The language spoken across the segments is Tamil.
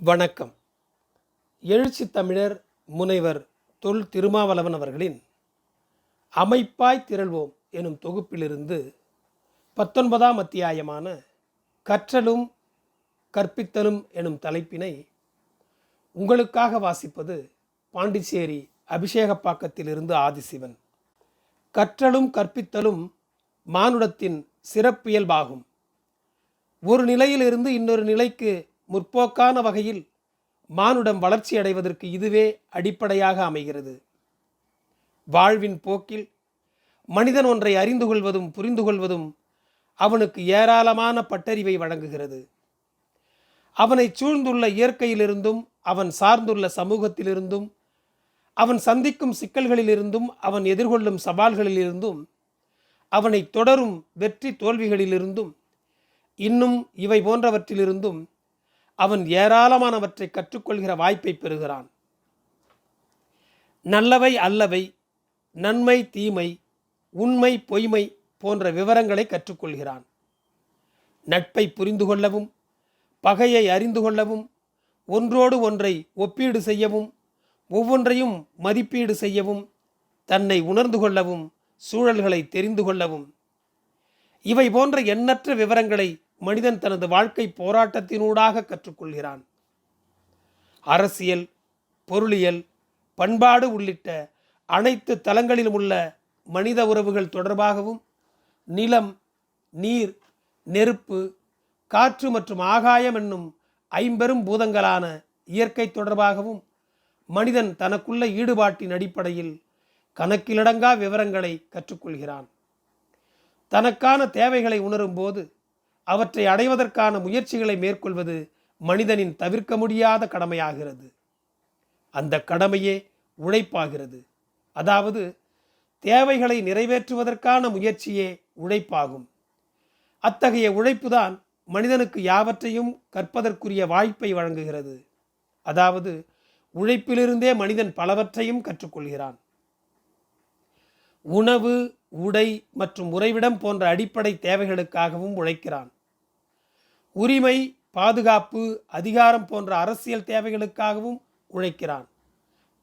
வணக்கம். எழுச்சி தமிழர் முனைவர் தொல் திருமாவளவன் அவர்களின் அமைப்பாய் திரள்வோம் எனும் தொகுப்பிலிருந்து பத்தொன்பதாம் அத்தியாயமான கற்றலும் கற்பித்தலும் எனும் தலைப்பினை உங்களுக்காக வாசிப்பது பாண்டிச்சேரி அபிஷேகப்பாக்கத்திலிருந்து ஆதிசிவன். கற்றலும் கற்பித்தலும் மானுடத்தின் சிறப்பியல்பாகும். ஒரு நிலையிலிருந்து இன்னொரு நிலைக்கு முற்போக்கான வகையில் மானுடம் வளர்ச்சி அடைவதற்கு இதுவே அடிப்படையாக அமைகிறது. வாழ்வின் போக்கில் மனிதன் ஒன்றை அறிந்து கொள்வதும் புரிந்து கொள்வதும் அவனுக்கு ஏராளமான பட்டறிவை வழங்குகிறது. அவனை சூழ்ந்துள்ள இயற்கையிலிருந்தும் அவன் சார்ந்துள்ள சமூகத்திலிருந்தும் அவன் சந்திக்கும் சிக்கல்களிலிருந்தும் அவன் எதிர்கொள்ளும் சவால்களிலிருந்தும் அவனை தொடரும் வெற்றி தோல்விகளிலிருந்தும் இன்னும் இவை போன்றவற்றிலிருந்தும் அவன் ஏராளமானவற்றை கற்றுக்கொள்கிற வாய்ப்பை பெறுகிறான். நல்லவை அல்லவை நன்மை தீமை உண்மை பொய்மை போன்ற விவரங்களை கற்றுக்கொள்கிறான். நட்பை புரிந்து கொள்ளவும் பகையை அறிந்து கொள்ளவும் ஒன்றோடு ஒன்றை ஒப்பீடு செய்யவும் ஒவ்வொன்றையும் மதிப்பீடு செய்யவும் தன்னை உணர்ந்து கொள்ளவும் சூழல்களை தெரிந்து கொள்ளவும். இவை போன்ற எண்ணற்ற விவரங்களை மனிதன் தனது வாழ்க்கை போராட்டத்தினூடாக கற்றுக்கொள்கிறான். அரசியல் பொருளியல் பண்பாடு உள்ளிட்ட அனைத்து தலங்களிலும் உள்ள மனித உறவுகள் தொடர்பாகவும் நிலம் நீர் நெருப்பு காற்று மற்றும் ஆகாயம் என்னும் ஐம்பெரும் பூதங்களான இயற்கை தொடர்பாகவும் மனிதன் தனக்குள்ள ஈடுபாட்டின் அடிப்படையில் கணக்கிலடங்கா விவரங்களை கற்றுக்கொள்கிறான். தனக்கான தேவைகளை உணரும்போது அவற்றை அடைவதற்கான முயற்சிகளை மேற்கொள்வது மனிதனின் தவிர்க்க முடியாத கடமையாகிறது. அந்த கடமையே உழைப்பாகிறது. அதாவது தேவைகளை நிறைவேற்றுவதற்கான முயற்சியே உழைப்பாகும். அத்தகைய உழைப்புதான் மனிதனுக்கு யாவற்றையும் கற்பதற்குரிய வாய்ப்பை வழங்குகிறது. அதாவது உழைப்பிலிருந்தே மனிதன் பலவற்றையும் கற்றுக்கொள்கிறான். உணவு உடை மற்றும் உறைவிடம் போன்ற அடிப்படை தேவைகளுக்காகவும் உழைக்கிறான். உரிமை பாதுகாப்பு அதிகாரம் போன்ற அரசியல் தேவைகளுக்காகவும் உழைக்கிறான்.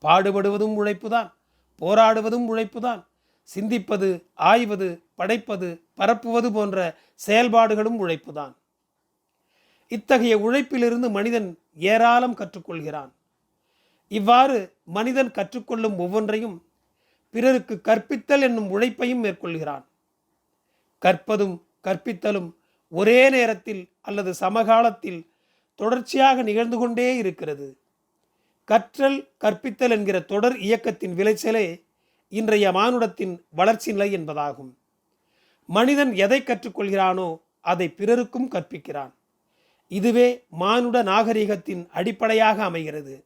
பாடுபடுவதும் உழைப்புதான் போராடுவதும் உழைப்புதான். சிந்திப்பது ஆய்வது படைப்பது பரப்புவது போன்ற செயல்பாடுகளும் உழைப்புதான். இத்தகைய உழைப்பிலிருந்து மனிதன் ஏராளம் கற்றுக்கொள்கிறான். இவ்வாறு மனிதன் கற்றுக்கொள்ளும் ஒவ்வொன்றையும் பிறருக்கு கற்பித்தல் என்னும் உழைப்பையும் மேற்கொள்கிறான். கற்பதும் கற்பித்தலும் ஒரே நேரத்தில் அல்லது சமகாலத்தில் தொடர்ச்சியாக நிகழ்ந்து கொண்டே இருக்கிறது. கற்றல் கற்பித்தல் என்கிற தொடர் இயக்கத்தின் விளைச்சலே இன்றைய மானுடத்தின் வளர்ச்சி நிலை என்பதாகும். மனிதன் எதை கற்றுக்கொள்கிறானோ அதை பிறருக்கும் கற்பிக்கிறான். இதுவே மானுட நாகரிகத்தின் அடிப்படையாக அமைகிறது.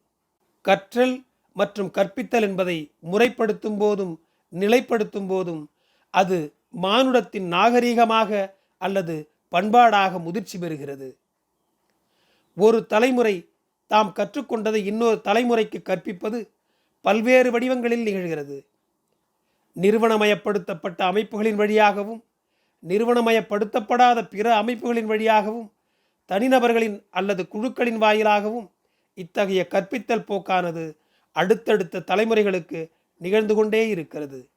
கற்றல் மற்றும் கற்பித்தல் என்பதை முறைப்படுத்தும் போதும் நிலைப்படுத்தும் போதும் அது மானுடத்தின் நாகரீகமாக அல்லது பண்பாடாக முதிர்ச்சி பெறுகிறது. ஒரு தலைமுறை தாம் கற்றுக்கொண்டதை இன்னொரு தலைமுறைக்கு கற்பிப்பது பல்வேறு வடிவங்களில் நிகழ்கிறது. நிறுவனமயப்படுத்தப்பட்ட அமைப்புகளின் வழியாகவும் நிறுவனமயப்படுத்தப்படாத பிற அமைப்புகளின் வழியாகவும் தனிநபர்களின் அல்லது குழுக்களின் வாயிலாகவும் இத்தகைய கற்பித்தல் போக்கானது அடுத்தடுத்த தலைமுறைகளுக்கு நிகழ்ந்து கொண்டே இருக்கிறது.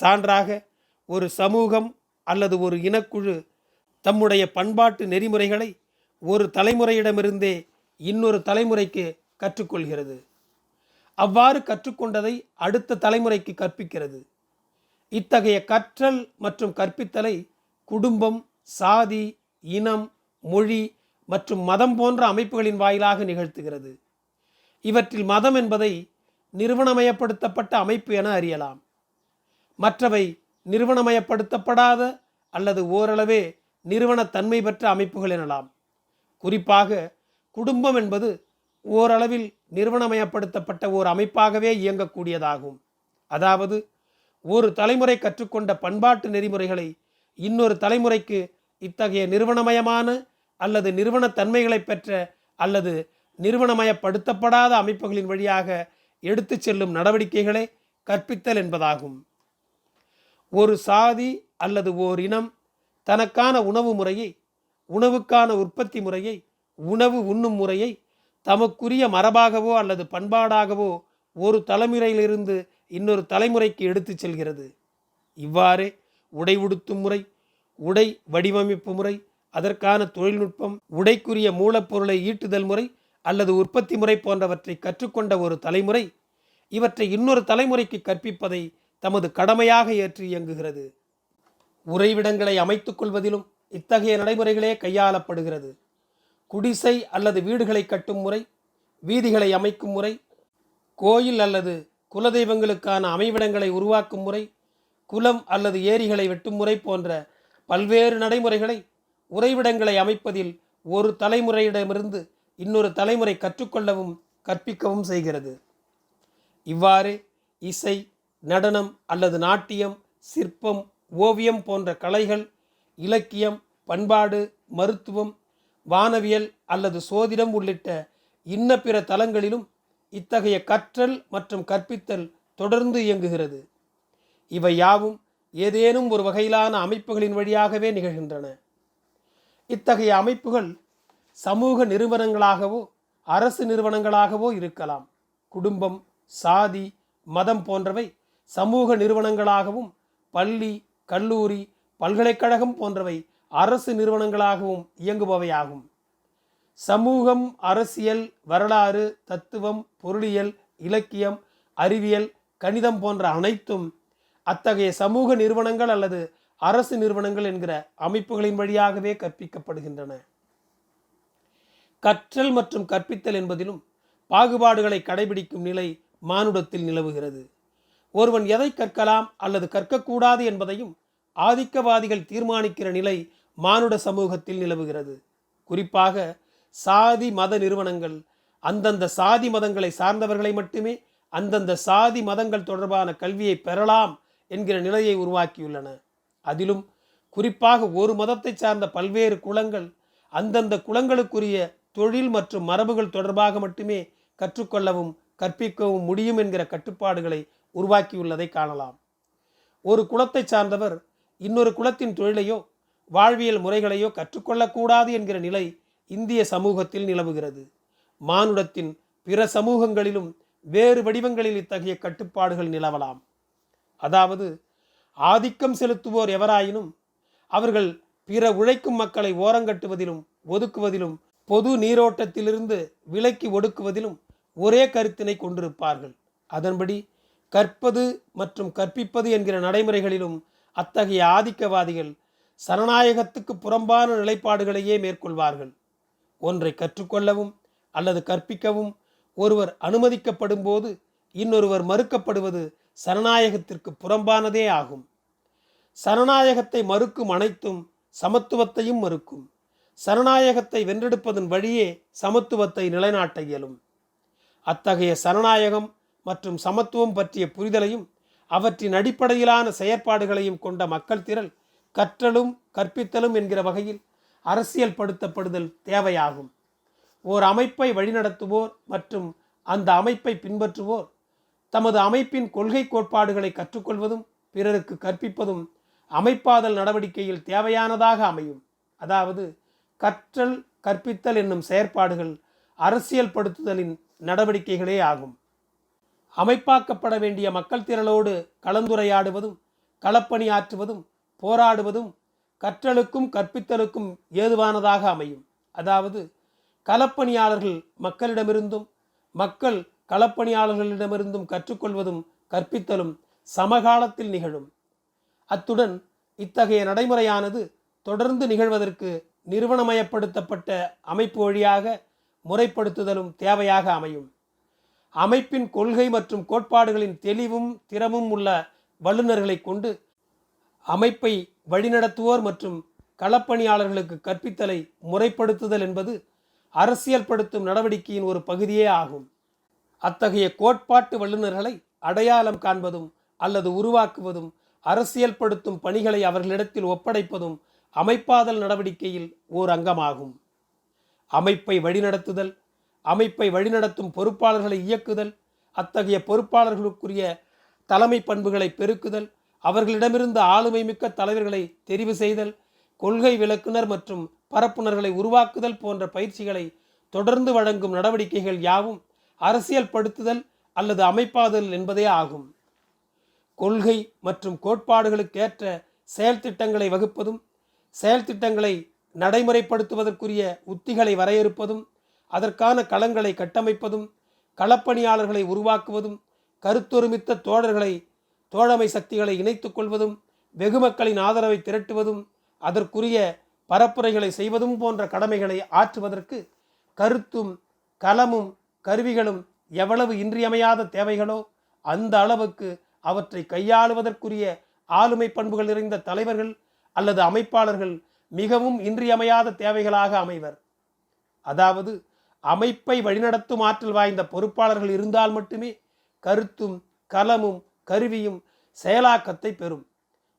சான்றாக ஒரு சமூகம் அல்லது ஒரு இனக்குழு தம்முடைய பண்பாட்டு நெறிமுறைகளை ஒரு தலைமுறையிடமிருந்தே இன்னொரு தலைமுறைக்கு கற்றுக்கொள்கிறது. அவ்வாறு கற்றுக்கொண்டதை அடுத்த தலைமுறைக்கு கற்பிக்கிறது. இத்தகைய கற்றல் மற்றும் கற்பித்தலை குடும்பம் சாதி இனம் மொழி மற்றும் மதம் போன்ற அமைப்புகளின் வாயிலாக நிகழ்த்துகிறது. இவற்றில் மதம் என்பதை நிறுவனமயப்படுத்தப்பட்ட அமைப்பு என அறியலாம். மற்றவை நிறுவனமயப்படுத்தப்படாத அல்லது ஓரளவே நிறுவனத்தன்மை பெற்ற அமைப்புகள் எனலாம். குறிப்பாக குடும்பம் என்பது ஓரளவில் நிறுவனமயப்படுத்தப்பட்ட ஓர் அமைப்பாகவே இயங்கக்கூடியதாகும். அதாவது ஒரு தலைமுறை கற்றுக்கொண்ட பண்பாட்டு நெறிமுறைகளை இன்னொரு தலைமுறைக்கு இத்தகைய நிறுவனமயமான அல்லது நிறுவனத்தன்மைகளை பெற்ற அல்லது நிறுவனமயப்படுத்தப்படாத அமைப்புகளின் வழியாக எடுத்துச் செல்லும் நடவடிக்கைகளை கற்பித்தல் என்பதாகும். ஒரு சாதி அல்லது ஓர் இனம் தனக்கான உணவு முறையை உணவுக்கான உற்பத்தி முறையை உணவு உண்ணும் முறையை தமக்குரிய மரபாகவோ அல்லது பண்பாடாகவோ ஒரு தலைமுறையிலிருந்து இன்னொரு தலைமுறைக்கு எடுத்துச் செல்கிறது. இவ்வாறே உடை உடுத்தும் முறை உடை வடிவமைப்பு முறை அதற்கான தொழில்நுட்பம் உடைக்குரிய மூலப்பொருளை ஈட்டுதல் முறை அல்லது உற்பத்தி முறை போன்றவற்றை கற்றுக்கொண்ட ஒரு தலைமுறை இவற்றை இன்னொரு தலைமுறைக்கு கற்பிப்பதை தமது கடமையாக ஏற்று இயங்குகிறது. உறைவிடங்களை அமைத்துக் கொள்வதிலும் இத்தகைய நடைமுறைகளே கையாளப்படுகிறது. குடிசை அல்லது வீடுகளை கட்டும் முறை வீதிகளை அமைக்கும் முறை கோயில் அல்லது குலதெய்வங்களுக்கான அமைவிடங்களை உருவாக்கும் முறை குலம் அல்லது ஏரிகளை வெட்டும் முறை போன்ற பல்வேறு நடைமுறைகளை உறைவிடங்களை அமைப்பதில் ஒரு தலைமுறையிடமிருந்து இன்னொரு தலைமுறை கற்றுக்கொள்ளவும் கற்பிக்கவும் செய்கிறது. இவ்வாறு இசை நடனம் அல்லது நாட்டியம் சிற்பம் ஓவியம் போன்ற கலைகள் இலக்கியம் பண்பாடு மருத்துவம் வானவியல் அல்லது சோதிடம் உள்ளிட்ட இன்ன பிற தலங்களிலும் இத்தகைய கற்றல் மற்றும் கற்பித்தல் தொடர்ந்து இயங்குகிறது. இவை யாவும் ஏதேனும் ஒரு வகையிலான அமைப்புகளின் வழியாகவே நிகழ்கின்றன. இத்தகைய அமைப்புகள் சமூக நிறுவனங்களாகவோ அரசு நிறுவனங்களாகவோ இருக்கலாம். குடும்பம் சாதி மதம் போன்றவை சமூக நிறுவனங்களாகவும் பள்ளி கல்லூரி பல்கலைக்கழகம் போன்றவை அரசு நிறுவனங்களாகவும் இயங்குபவையாகும். சமூகம் அரசியல் வரலாறு தத்துவம் பொருளியல் இலக்கியம் அறிவியல் கணிதம் போன்ற அனைத்தும் அத்தகைய சமூக நிறுவனங்கள் அல்லது அரசு நிறுவனங்கள் என்கிற அமைப்புகளின் வழியாகவே கற்பிக்கப்படுகின்றன. கற்றல் மற்றும் கற்பித்தல் என்பதிலும் பாகுபாடுகளை கடைபிடிக்கும் நிலை மானுடத்தில் நிலவுகிறது. ஒருவன் எதை கற்கலாம் அல்லது கற்கக்கூடாது என்பதையும் ஆதிக்கவாதிகள் தீர்மானிக்கிற நிலை மானுட சமூகத்தில் நிலவுகிறது. குறிப்பாக சாதி மத நிறுவனங்கள் அந்தந்த சாதி மதங்களை சார்ந்தவர்களை மட்டுமே அந்தந்த சாதி மதங்கள் தொடர்பான கல்வியை பெறலாம் என்கிற நிலையை உருவாக்கியுள்ளன. அதிலும் குறிப்பாக ஒரு மதத்தை சார்ந்த பல்வேறு குலங்கள் அந்தந்த குலங்களுக்குரிய தொழில் மற்றும் மரபுகள் தொடர்பாக மட்டுமே கற்றுக்கொள்ளவும் கற்பிக்கவும் முடியும் என்கிற கட்டுப்பாடுகளை உருவாக்கியுள்ளதை காணலாம். ஒரு குலத்தை சார்ந்தவர் இன்னொரு குலத்தின் தொழிலையோ வாழ்வியல் முறைகளையோ கற்றுக்கொள்ளக்கூடாது என்கிற நிலை இந்திய சமூகத்தில் நிலவுகிறது. மானுடத்தின் பிற சமூகங்களிலும் வேறு வடிவங்களில் இத்தகைய கட்டுப்பாடுகள் நிலவலாம். அதாவது ஆதிக்கம் செலுத்துவோர் எவராயினும் அவர்கள் பிற உழைக்கும் மக்களை ஓரங்கட்டுவதிலும் ஒதுக்குவதிலும் பொது நீரோட்டத்திலிருந்து விலக்கி ஒடுக்குவதிலும் ஒரே கருத்தினை கொண்டிருப்பார்கள். அதன்படி கற்பது மற்றும் கற்பிப்பது என்கிற நடைமுறைகளிலும் அத்தகைய ஆதிக்கவாதிகள் சனநாயகத்துக்கு புறம்பான நிலைப்பாடுகளையே மேற்கொள்வார்கள். ஒன்றை கற்றுக்கொள்ளவும் அல்லது கற்பிக்கவும் ஒருவர் அனுமதிக்கப்படும் போது இன்னொருவர் மறுக்கப்படுவது சனநாயகத்திற்கு புறம்பானதே ஆகும். சனநாயகத்தை மறுக்கும் அனைத்தும் சமத்துவத்தையும் மறுக்கும். சனநாயகத்தை வென்றெடுப்பதன் வழியே சமத்துவத்தை நிலைநாட்ட இயலும். அத்தகைய சனநாயகம் மற்றும் சமத்துவம் பற்றிய புரிதலையும் அவற்றின் அடிப்படையிலான செயற்பாடுகளையும் கொண்ட மக்கள் திரள் கற்றலும் கற்பித்தலும் என்கிற வகையில் அரசியல் படுத்தப்படுதல் தேவையாகும். ஓர் அமைப்பை வழிநடத்துவோர் மற்றும் அந்த அமைப்பை பின்பற்றுவோர் தமது அமைப்பின் கொள்கை கோட்பாடுகளை கற்றுக்கொள்வதும் பிறருக்கு கற்பிப்பதும் அமைப்பாதல் நடவடிக்கையில் தேவையானதாக அமையும். அதாவது கற்றல் கற்பித்தல் என்னும் செயற்பாடுகள் அரசியல் படுத்துதலின் நடவடிக்கைகளே ஆகும். அமைப்பாக்கப்பட வேண்டிய மக்கள் திரளோடு கலந்துரையாடுவதும் களப்பணி ஆற்றுவதும் போராடுவதும் கற்றலுக்கும் கற்பித்தலுக்கும் ஏதுவானதாக அமையும். அதாவது களப்பணியாளர்கள் மக்களிடமிருந்தும் மக்கள் களப்பணியாளர்களிடமிருந்தும் கற்றுக்கொள்வதும் கற்பித்தலும் சமகாலத்தில் நிகழும். அத்துடன் இத்தகைய நடைமுறையானது தொடர்ந்து நிகழ்வதற்கு நிறுவனமயப்படுத்தப்பட்ட அமைப்பு வழியாக முறைப்படுத்துதலும் தேவையாக அமையும். அமைப்பின் கொள்கை மற்றும் கோட்பாடுகளின் தெளிவும் திறமும் உள்ள வல்லுநர்களை கொண்டு அமைப்பை வழிநடத்துவோர் மற்றும் களப்பணியாளர்களுக்கு கற்பித்தலை முறைப்படுத்துதல் என்பது அரசியல்படுத்தும் நடவடிக்கையின் ஒரு பகுதியே ஆகும். அத்தகைய கோட்பாட்டு வல்லுநர்களை அடையாளம் காண்பதும் அல்லது உருவாக்குவதும் அரசியல்படுத்தும் பணிகளை அவர்களிடத்தில் ஒப்படைப்பதும் அமைப்பாதல் நடவடிக்கையில் ஓர் அங்கமாகும். அமைப்பை வழிநடத்துதல் அமைப்பை வழிநடத்தும் பொறுப்பாளர்களை இயக்குதல் அத்தகைய பொறுப்பாளர்களுக்குரிய தலைமை பண்புகளை பெருக்குதல் அவர்களிடமிருந்து ஆளுமை மிக்க தலைவர்களை தெரிவு செய்தல் கொள்கை விளக்குனர் மற்றும் பரப்புனர்களை உருவாக்குதல் போன்ற பயிற்சிகளை தொடர்ந்து வழங்கும் நடவடிக்கைகள் யாவும் அரசியல் படுத்துதல் அல்லது அமைப்பாதல் என்பதே ஆகும். கொள்கை மற்றும் கோட்பாடுகளுக்கேற்ற செயல் திட்டங்களை வகுப்பதும் செயல் திட்டங்களை நடைமுறைப்படுத்துவதற்குரிய உத்திகளை வரையறுப்பதும் அதற்கான களங்களை கட்டமைப்பதும் களப்பணியாளர்களை உருவாக்குவதும் கருத்தொருமித்த தோழர்களை தோழமை சக்திகளை இணைத்துக் கொள்வதும் வெகுமக்களின் ஆதரவை திரட்டுவதும் அதற்குரிய பரப்புரைகளை செய்வதும் போன்ற கடமைகளை ஆற்றுவதற்கு கருத்தும் களமும் கருவிகளும் எவ்வளவு இன்றியமையாத தேவைகளோ அந்த அளவுக்கு அவற்றை கையாளுவதற்குரிய ஆளுமை பண்புகள் நிறைந்த தலைவர்கள் அல்லது அமைப்பாளர்கள் மிகவும் இன்றியமையாத தேவைகளாக அமைவர். அதாவது அமைப்பை வழிநடத்தும் ஆற்றல் வாய்ந்த பொறுப்பாளர்கள் இருந்தால் மட்டுமே கருத்தும் கலமும் கருவியும் செயலாக்கத்தை பெறும்.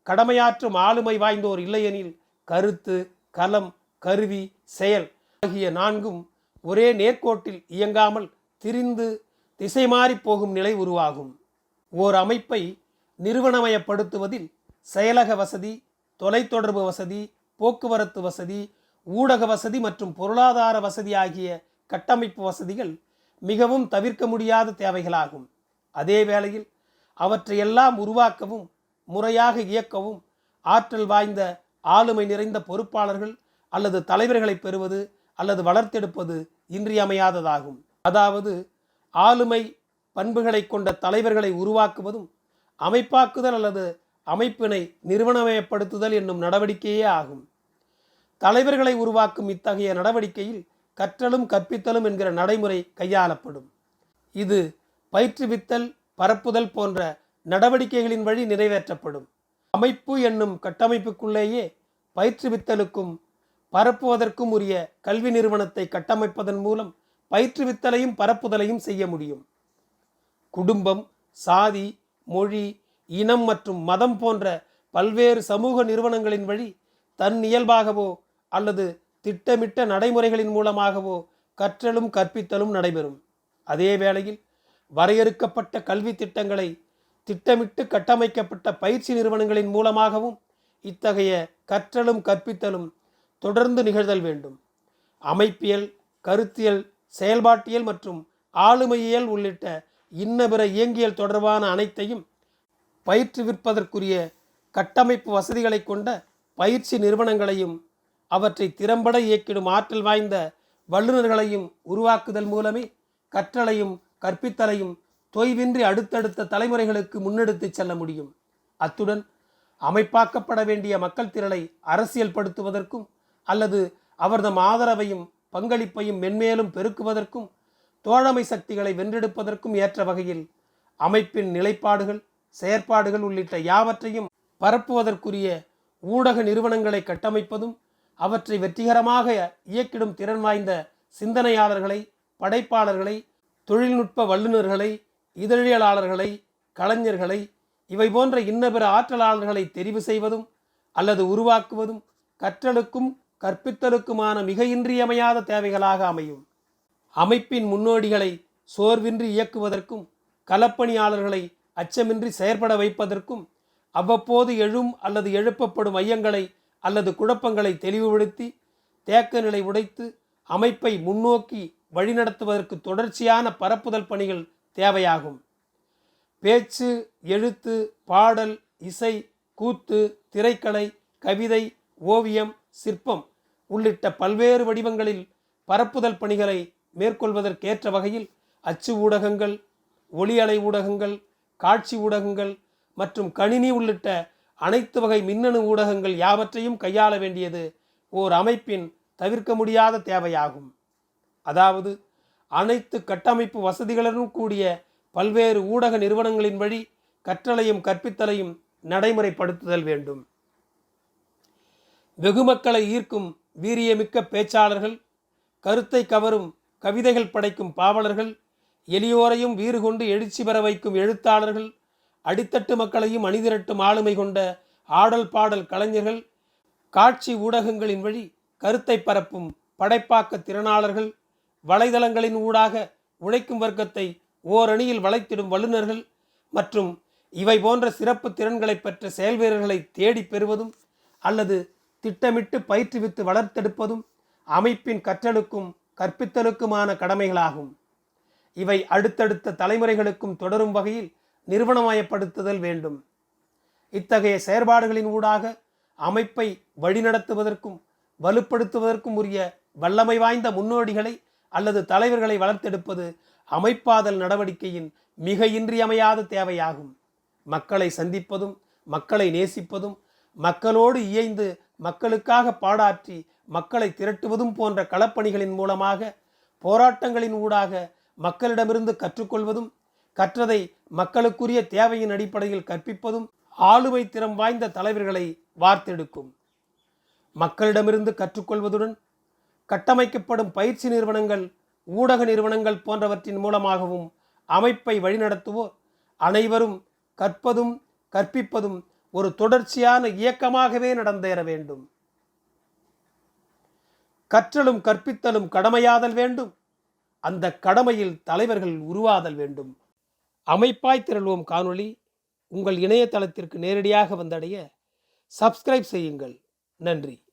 கடமையாற்றும் ஆளுமை வாய்ந்தோர் இல்லையெனில் கருத்து கலம் கருவி செயல் ஆகிய நான்கும் ஒரே நேர்கோட்டில் இயங்காமல் திரிந்து திசை மாறி போகும் நிலை உருவாகும். ஓர் அமைப்பை நிறுவனமயப்படுத்துவதில் செயலக வசதி தொலைத்தொடர்பு வசதி போக்குவரத்து வசதி ஊடக வசதி மற்றும் பொருளாதார வசதி ஆகிய கட்டமைப்பு வசதிகள் மிகவும் தவிர்க்க முடியாத தேவைகளாகும். அதே வேளையில் அவற்றையெல்லாம் உருவாக்கவும் முறையாக இயக்கவும் ஆற்றல் வாய்ந்த ஆளுமை நிறைந்த பொறுப்பாளர்கள் அல்லது தலைவர்களை பெறுவது அல்லது வளர்த்தெடுப்பது இன்றியமையாததாகும். அதாவது ஆளுமை பண்புகளை கொண்ட தலைவர்களை உருவாக்குவதும் அமைப்பாக்குதல் அல்லது அமைப்பினை நிறுவனமயப்படுத்துதல் என்னும் நடவடிக்கையே ஆகும். தலைவர்களை உருவாக்கும் இத்தகைய நடவடிக்கையில் கற்றலும் கற்பித்தலும் என்கிற நடைமுறை கையாளப்படும். இது பயிற்றுவித்தல் பரப்புதல் போன்ற நடவடிக்கைகளின் வழி நிறைவேற்றப்படும். அமைப்பு என்னும் கட்டமைப்புக்குள்ளேயே பயிற்றுவித்தலுக்கும் பரப்புவதற்கும் உரிய கல்வி நிறுவனத்தை கட்டமைப்பதன் மூலம் பயிற்றுவித்தலையும் பரப்புதலையும் செய்ய முடியும். குடும்பம் சாதி மொழி இனம் மற்றும் மதம் போன்ற பல்வேறு சமூக நிறுவனங்களின் வழி தன் இயல்பாகவோ அல்லது திட்டமிட்ட நடைமுறைகளின் மூலமாகவோ கற்றலும் கற்பித்தலும் நடைபெறும். அதே வேளையில் வரையறுக்கப்பட்ட கல்வி திட்டங்களை திட்டமிட்டு கட்டமைக்கப்பட்ட பயிற்சி நிறுவனங்களின் மூலமாகவும் இத்தகைய கற்றலும் கற்பித்தலும் தொடர்ந்து நிகழ்தல் வேண்டும். அமைப்பியல் கருத்தியல் செயல்பாட்டியல் மற்றும் ஆளுமையியல் உள்ளிட்ட இன்னபிற இயங்கியல் தொடர்பான அனைத்தையும் பயிற்றுவிப்பதற்குரிய கட்டமைப்பு வசதிகளை கொண்ட பயிற்சி நிறுவனங்களையும் அவற்றை திறம்பட இயக்கிடும் ஆற்றல் வாய்ந்த வல்லுநர்களையும் உருவாக்குதல் மூலமே கற்றலையும் கற்பித்தலையும் தொய்வின்றி அடுத்தடுத்த தலைமுறைகளுக்கு முன்னெடுத்துச் செல்ல முடியும். அத்துடன் அமைப்பாக்கப்பட வேண்டிய மக்கள் திரளை அரசியல் படுத்துவதற்கும் அல்லது அவர்தம் ஆதரவையும் பங்களிப்பையும் மென்மேலும் பெருக்குவதற்கும் தோழமை சக்திகளை வென்றெடுப்பதற்கும் ஏற்ற வகையில் அமைப்பின் நிலைப்பாடுகள் செயற்பாடுகள் உள்ளிட்ட யாவற்றையும் பரப்புவதற்குரிய ஊடக நிறுவனங்களை கட்டமைப்பதும் அவற்றை வெற்றிகரமாக இயக்கிடும் திறன் வாய்ந்த சிந்தனையாளர்களை படைப்பாளர்களை தொழில்நுட்ப வல்லுநர்களை இதழியலாளர்களை கலைஞர்களை இவை போன்ற இன்னபிற ஆற்றலாளர்களை தெரிவு செய்வதும் அல்லது உருவாக்குவதும் கற்றலுக்கும் கற்பித்தலுக்குமான மிக இன்றியமையாத தேவைகளாக அமையும். அமைப்பின் முன்னோடிகளை சோர்வின்றி இயக்குவதற்கும் களப்பணியாளர்களை அச்சமின்றி செயற்பட வைப்பதற்கும் அவ்வப்போது எழும் அல்லது எழுப்பப்படும் ஐயங்களை அல்லது குழப்பங்களை தெளிவுபடுத்தி தேக்க நிலை உடைத்து அமைப்பை முன்னோக்கி வழிநடத்துவதற்கு தொடர்ச்சியான பரப்புதல் பணிகள் தேவையாகும். பேச்சு எழுத்து பாடல் இசை கூத்து திரைக்கலை கவிதை ஓவியம் சிற்பம் உள்ளிட்ட பல்வேறு வடிவங்களில் பரப்புதல் பணிகளை மேற்கொள்வதற்கேற்ற வகையில் அச்சு ஊடகங்கள் ஒளியலை ஊடகங்கள் காட்சி ஊடகங்கள் மற்றும் கணினி உள்ளிட்ட அனைத்து வகை மின்னணு ஊடகங்கள் யாவற்றையும் கையாள வேண்டியது ஓர் அமைப்பின் தவிர்க்க முடியாத தேவையாகும். அதாவது அனைத்து கட்டமைப்பு வசதிகளுடன் கூடிய பல்வேறு ஊடக நிறுவனங்களின் வழி கற்றலையும் கற்பித்தலையும் நடைமுறைப்படுத்துதல் வேண்டும். வெகுமக்களை ஈர்க்கும் வீரியமிக்க பேச்சாளர்கள் கருத்தை கவரும் கவிதைகள் படைக்கும் பாவலர்கள் எளியோரையும் வீறு கொண்டு எழுச்சி பெற வைக்கும் எழுத்தாளர்கள் அடித்தட்டு மக்களையும் அணிதிரட்டும் ஆளுமை கொண்ட ஆடல் பாடல் கலைஞர்கள் காட்சி ஊடகங்களின் வழி கருத்தை பரப்பும் படைப்பாக்க திறனாளர்கள் வலைதளங்களின் ஊடாக உழைக்கும் வர்க்கத்தை ஓரணியில் வளைத்திடும் வல்லுநர்கள் மற்றும் இவை போன்ற சிறப்பு திறன்களை பெற்ற செயல் வீரர்களை தேடி பெறுவதும் அல்லது திட்டமிட்டு பயிற்றுவித்து வளர்த்தெடுப்பதும் அமைப்பின் கற்றலுக்கும் கற்பித்தலுக்குமான கடமைகளாகும். இவை அடுத்தடுத்த தலைமுறைகளுக்கும் தொடரும் வகையில் நிறுவனமயப்படுத்துதல் வேண்டும். இத்தகைய செயற்பாடுகளின் ஊடாக அமைப்பை வழிநடத்துவதற்கும் வலுப்படுத்துவதற்கும் உரிய வல்லமை வாய்ந்த முன்னோடிகளை அல்லது தலைவர்களை வளர்த்தெடுப்பது அமைப்பாதல் நடவடிக்கையின் மிக இன்றியமையாத தேவையாகும். மக்களை சந்திப்பதும் மக்களை நேசிப்பதும் மக்களோடு இயைந்து மக்களுக்காக பாடாற்றி மக்களை திரட்டுவதும் போன்ற களப்பணிகளின் மூலமாக போராட்டங்களின் ஊடாக மக்களிடமிருந்து கற்றுக்கொள்வதும் கற்றதை மக்களுக்குரிய தேவையின் அடிப்படையில் கற்பிப்பதும் ஆளுமை திறம் வாய்ந்த தலைவர்களை வார்த்தெடுக்கும். மக்களிடமிருந்து கற்றுக்கொள்வதுடன் கட்டமைக்கப்படும் பயிற்சி நிறுவனங்கள் ஊடக நிறுவனங்கள் போன்றவற்றின் மூலமாகவும் அமைப்பை வழிநடத்துவோர் அனைவரும் கற்பதும் கற்பிப்பதும் ஒரு தொடர்ச்சியான இயக்கமாகவே நடந்தேற வேண்டும். கற்றலும் கற்பித்தலும் கடமையாதல் வேண்டும். அந்த கடமையில் தலைவர்கள் உருவாதல் வேண்டும். அமைப்பாய் திரள்வோம் காணொளி. உங்கள் இணையதளத்திற்கு நேரடியாக வந்தடைய சப்ஸ்கிரைப் செய்யுங்கள். நன்றி.